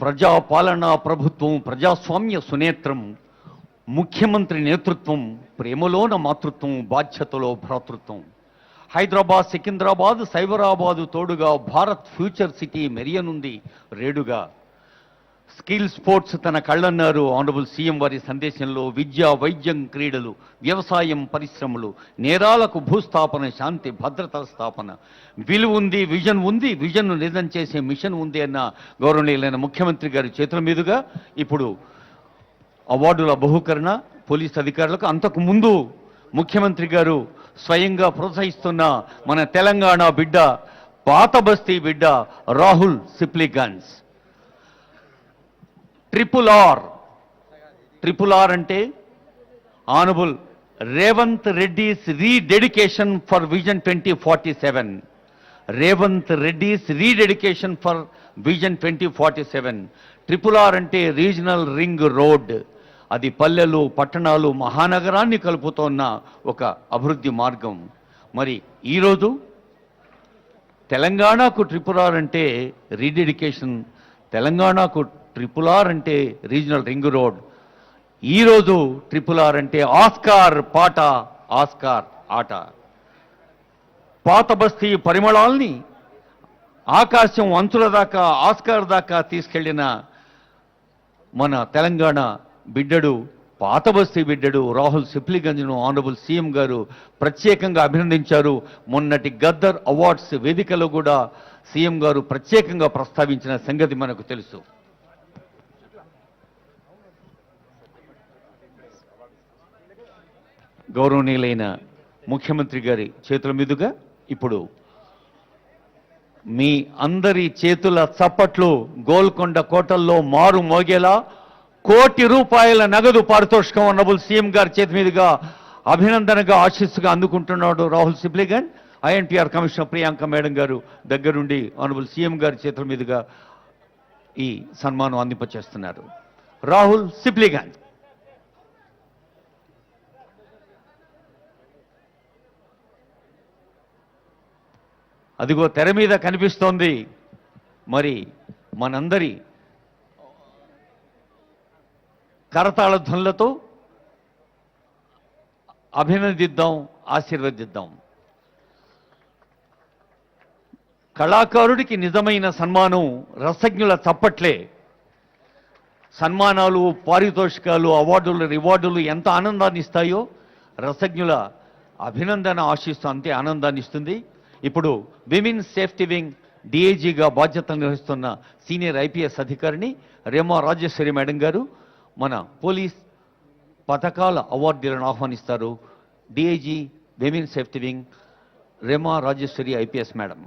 ప్రజాపాలన ప్రభుత్వం ప్రజాస్వామ్య సునేత్రం ముఖ్యమంత్రి నేతృత్వం ప్రేమలోన మాతృత్వం బాధ్యతలో భ్రాతృత్వం. హైదరాబాద్ సికింద్రాబాద్ సైబరాబాదు తోడుగా భారత్ ఫ్యూచర్ సిటీ మెరియనుంది రేడుగా స్కిల్ స్పోర్ట్స్ తన కళ్ళన్నారు. ఆనరబుల్ సీఎం వారి సందేశంలో విద్య వైద్యం క్రీడలు వ్యవసాయం పరిశ్రమలు నేరాలకు భూస్థాపన శాంతి భద్రత స్థాపన. విలువ ఉంది విజన్ ఉంది విజన్ను నిజం చేసే మిషన్ ఉంది అన్న గౌరవనీయులైన ముఖ్యమంత్రి గారి చేతుల మీదుగా ఇప్పుడు అవార్డుల బహుకరణ పోలీస్ అధికారులకు అంతకు ముందు ముఖ్యమంత్రి గారు స్వయంగా ప్రోత్సహిస్తున్న మన తెలంగాణ బిడ్డ పాత బస్తీ బిడ్డ Rahul Sipligunj. Triple R triple R అంటే honourable Revanth Reddy's rededication for vision twenty forty seven Revanth Reddy's rededication for vision twenty forty seven triple R అంటే రీజనల్ రింగ్ రోడ్ అది పల్లెలు పట్టణాలు మహానగరాన్ని కలుపుతోన్న ఒక అభివృద్ధి మార్గం. మరి ఈరోజు తెలంగాణకు ట్రిపుల్ ఆర్ అంటే రీడెడికేషన్ తెలంగాణకు ట్రిపుల్ ఆర్ అంటే రీజనల్ రింగ్ రోడ్. ఈరోజు ట్రిపుల్ ఆర్ అంటే ఆస్కార్ పాట ఆస్కార్ ఆట. పాత బస్తీ పరిమళాల్ని ఆకాశం అంచుల దాకా ఆస్కార్ దాకా తీసుకెళ్ళిన మన తెలంగాణ బిడ్డడు పాత బస్తీ బిడ్డడు రాహుల్ సిప్లిగంజ్ను ఆనరబుల్ సీఎం గారు ప్రత్యేకంగా అభినందించారు. మొన్నటి గద్దర్ అవార్డ్స్ వేదికలో కూడా సీఎం గారు ప్రత్యేకంగా ప్రస్తావించిన సంగతి మనకు తెలుసు. గౌరవనీయులైన ముఖ్యమంత్రి గారి చేతుల మీదుగా ఇప్పుడు మీ అందరి చేతుల చప్పట్లు గోల్కొండ కోటల్లో మారు మోగేలా కోటి రూపాయల నగదు పారితోషికం అన్నబుల్ సీఎం గారి చేతి మీదుగా అభినందనగా ఆశీస్సుగా అందుకుంటున్నాడు Rahul Sipligunj INTR commissioner Priyanka madam garu దగ్గరుండి ఆనబుల్ సీఎం గారి చేతుల మీదుగా ఈ సన్మానం అందింపచేస్తున్నారు. రాహుల్ సిప్లిగన్ అదిగో తెర మీద కనిపిస్తోంది. మరి మనందరి కరతాళ ధ్వనులతో అభినందిద్దాం ఆశీర్వదిద్దాం. కళాకారుడికి నిజమైన సన్మానం రసజ్ఞుల చప్పట్లే. సన్మానాలు పారితోషికాలు అవార్డులు రివార్డులు ఎంత ఆనందాన్ని ఇస్తాయో రసజ్ఞుల అభినందన ఆశిస్తూ అంతే ఆనందాన్ని ఇస్తుంది. ఇప్పుడు విమెన్ సేఫ్టీ వింగ్ డిఐజీగా బాధ్యతలు నిర్వహిస్తున్న సీనియర్ ఐపీఎస్ అధికారిని రేమా రాజేశ్వరి మేడం గారు మన పోలీస్ పథకాల అవార్డులను ఆహ్వానిస్తారు. DIG women safety wing Rema Rajeshwari IPS madam.